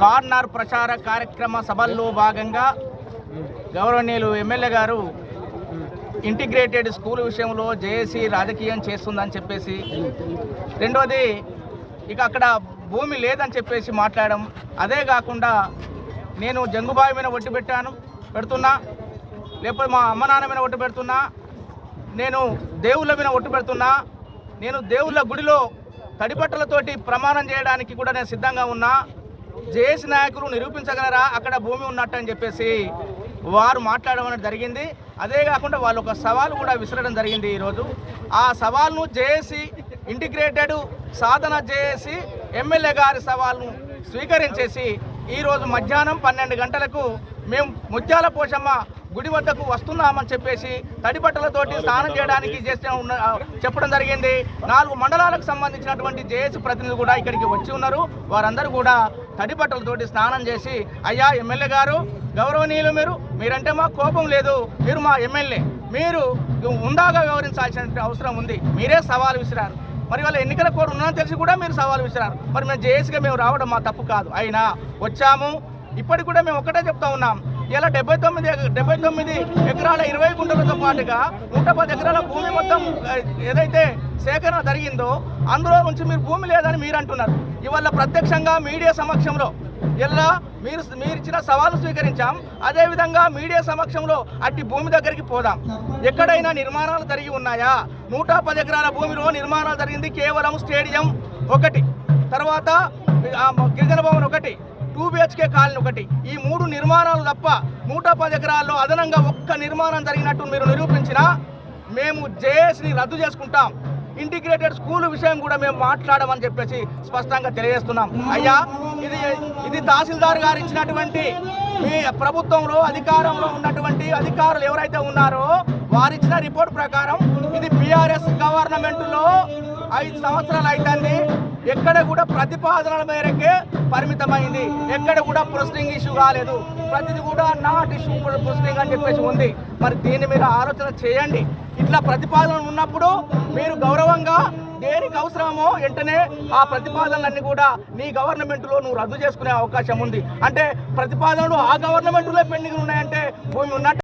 Corner ప్రచార కార్యక్రమ సభల్లో భాగంగా గౌరవనీయులు ఎమ్మెల్యే గారు ఇంటిగ్రేటెడ్ స్కూల్ విషయంలో జేఏసీ రాజకీయం చేస్తుందని చెప్పేసి రెండోది ఇక అక్కడ భూమి లేదని చెప్పేసి మాట్లాడడం. అదే కాకుండా నేను జంగుబావి మీద ఒట్టు పెట్టాను పెడుతున్నా. లేకపోతే మా అమ్మ నాన్న మీద ఒట్టు పెడుతున్నా. నేను దేవుళ్ళ మీద ఒట్టు పెడుతున్నా. నేను దేవుళ్ళ గుడిలో తడిబట్టలతోటి ప్రమాణం చేయడానికి కూడా నేను సిద్ధంగా ఉన్నా. జేఏసీ నాయకులు నిరూపించగలరా? అక్కడ భూమి ఉన్నట్టు అని చెప్పేసి వారు మాట్లాడడం అనేది జరిగింది. అదే కాకుండా వాళ్ళు ఒక సవాలు కూడా విసరడం జరిగింది ఈరోజు. ఆ సవాల్ను జేఏసీ ఇంటిగ్రేటెడ్ సాధన జేఏసీ ఎమ్మెల్యే గారి సవాల్ను స్వీకరించేసి ఈరోజు మధ్యాహ్నం పన్నెండు గంటలకు మేము ముత్యాల పోషమ్మ గుడి వద్దకు వస్తున్నామని చెప్పేసి తడి బట్టలతోటి స్నానం చేయడానికి చేసిన ఉన్న చెప్పడం జరిగింది. నాలుగు మండలాలకు సంబంధించినటువంటి జేఏసీ ప్రతినిధులు కూడా ఇక్కడికి వచ్చి ఉన్నారు. వారందరూ కూడా తడి బట్టలతోటి స్నానం చేసి అయ్యా ఎమ్మెల్యే గారు గౌరవనీయులు మీరు మీరంటే మాకు కోపం లేదు. మీరు మా ఎమ్మెల్యే. మీరు ఉందాగా వ్యవహరించాల్సిన అవసరం ఉంది. మీరే సవాలు విసిరారు. మరి వాళ్ళ ఎన్నికల కోడ్ ఉందని తెలిసి కూడా మీరు సవాలు విసిరారు. మరి మేము జేఏసీగా మేము రావడం మా తప్పు కాదు. అయినా వచ్చాము. ఇప్పటికి కూడా మేము ఒకటే చెప్తా ఉన్నాం. ఇలా డెబ్బై తొమ్మిది డెబ్బై తొమ్మిది ఎకరాల ఇరవై గుంటలతో పాటుగా నూట పది ఎకరాల భూమి మొత్తం ఏదైతే సేకరణ జరిగిందో అందులో నుంచి మీరు భూమి లేదని మీరు అంటున్నారు. ఇవాళ ప్రత్యక్షంగా మీడియా సమక్షంలో ఇలా మీరు మీరు ఇచ్చిన సవాలు స్వీకరించాం. అదేవిధంగా మీడియా సమక్షంలో అట్టి భూమి దగ్గరికి పోదాం. ఎక్కడైనా నిర్మాణాలు జరిగి ఉన్నాయా? నూట పది ఎకరాల భూమిలో నిర్మాణాలు జరిగింది కేవలం స్టేడియం ఒకటి. తర్వాత గిరిజన భవన్ ఒకటి. టూ బిహెచ్కే కాలనీ ఒకటి. ఈ మూడు నిర్మాణాలు తప్ప నూట పది ఎకరాల్లో అదనంగా ఒక్క నిర్మాణం జరిగినట్టు మీరు నిరూపించినా మేము జేఎస్ని రద్దు చేసుకుంటాం. ఇంటిగ్రేటెడ్ స్కూల్ విషయం కూడా మేము మాట్లాడమని చెప్పేసి స్పష్టంగా తెలియజేస్తున్నాం. అయ్యా ఇది ఇది తహసీల్దార్ గారు ఇచ్చినటువంటి మీ ప్రభుత్వంలో అధికారంలో ఉన్నటువంటి అధికారులు ఎవరైతే ఉన్నారో వారిచ్చిన రిపోర్ట్ ప్రకారం ఇది బీఆర్ఎస్ గవర్నమెంట్లో ఐదు సంవత్సరాలు అవుతుంది ఎక్కడ కూడా ప్రతిపాదనల మేరకే పరిమితమైంది. ఎక్కడ కూడా ప్రొసెసింగ్ ఇష్యూ కాలేదు ప్రతిది కూడా నాట్ ఇష్యూ ప్రొసెసింగ్ అని చెప్పేసి ఉంది. మరి దీన్ని మీరు ఆలోచన చేయండి. ఇట్లా ప్రతిపాదనలు ఉన్నప్పుడు మీరు గౌరవంగా దేనికి అవసరమో వెంటనే ఆ ప్రతిపాదనలన్నీ కూడా నీ గవర్నమెంట్లో నువ్వు రద్దు చేసుకునే అవకాశం ఉంది. అంటే ప్రతిపాదనలు ఆ గవర్నమెంట్లో పెండింగ్ ఉన్నాయంటే భూమి ఉన్నట్టు